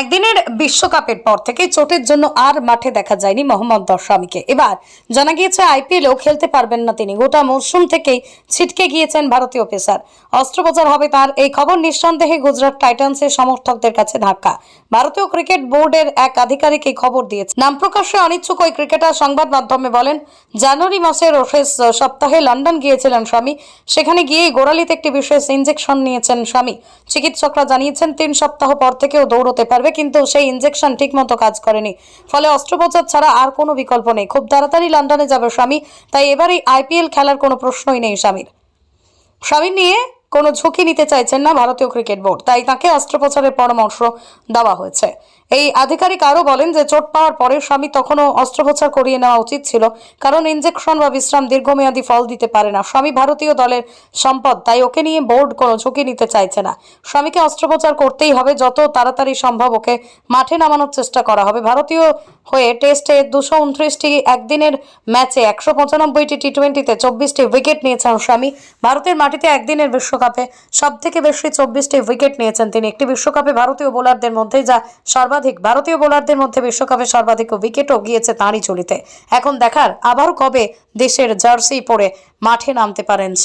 একদিনের বিশ্বকাপের পর থেকে চোটের জন্য আর মাঠে দেখা যায়নি মোহাম্মদ দর্শামীকে এবার জানা গিয়েছে, আইপিএলেও খেলতে পারবেন না তিনি। গোটা মরশুম থেকেই ছিটকে গিয়েছেন ভারতীয় পেসার। অস্ত্রোপচার হবে তার, এই খবর নিঃসন্দেহে গুজরাট টাইটান্সের সমর্থকদের কাছে ধাক্কা। ভারতীয় ক্রিকেট বোর্ডের এক আধিকারিক এই খবর দিয়েছে। নাম প্রকাশে অনিচ্ছুক ওই ক্রিকেটার সংবাদ মাধ্যমে বলেন, জানুয়ারি মাসের শেষ সপ্তাহে লন্ডন গিয়েছিলেন স্বামী। সেখানে গিয়ে গোড়ালিতে একটি বিশেষ ইঞ্জেকশন নিয়েছেন স্বামী। চিকিৎসকরা জানিয়েছেন, তিন সপ্তাহ পর থেকেও দৌড়তে পারবে কিন্তু সেই ইনজেকশন ঠিক মতো কাজ করেনি। ফলে অস্ত্রোপচার ছাড়া আর কোনো বিকল্প নেই। খুব তাড়াতাড়ি লন্ডনে যাবে স্বামী, তাই এবারই আইপিএল খেলার কোনো প্রশ্নই নেই স্বামীর। স্বামী নিয়ে কোনো ঝুঁকি নিতে চাইছেন না ভারতীয় ক্রিকেট বোর্ড, তাই তাকে অস্ত্রোপচারের পরামর্শ দেওয়া হয়েছে। এই আধিকারিক আরও বলেন যে, চোট পাওয়ার পরে স্বামী তখনও অস্ত্রোপচার করিয়ে নেওয়া উচিত ছিল, কারণ ইনজেকশন বা বিশ্রাম দীর্ঘমেয়াদী ফল দিতে পারে না। স্বামী ভারতীয় দলের সম্পদ, তাই ওকে নিয়ে বোর্ড কোনো ঝুঁকি নিতে চাইছে না। স্বামীকে অস্ত্রোপচার করতেই হবে, যত তাড়াতাড়ি সম্ভব ওকে মাঠে নামানোর চেষ্টা করা হবে। ভারতীয় হয়ে টেস্টে দুশো উনত্রিশটি একদিনের ম্যাচে একশো পঁচানব্বইটি টি টোয়েন্টিতে চব্বিশটি উইকেট নিয়েছেন স্বামী ভারতের মাটিতে একদিনের বিশ্বকাপে সব থেকে বেশি চব্বিশটি উইকেট নিয়েছেন তিনি। একটি বিশ্বকাপে ভারতীয় বোলারদের মধ্যে যা সর্বাধিক, ভারতীয় বোলারদের মধ্যে বিশ্বকাপে সর্বাধিক উইকেটও গিয়েছে তাঁরই চলিতে। এখন দেখার আবার কবে দেশের জার্সি পরে মাঠে নামতে পারেন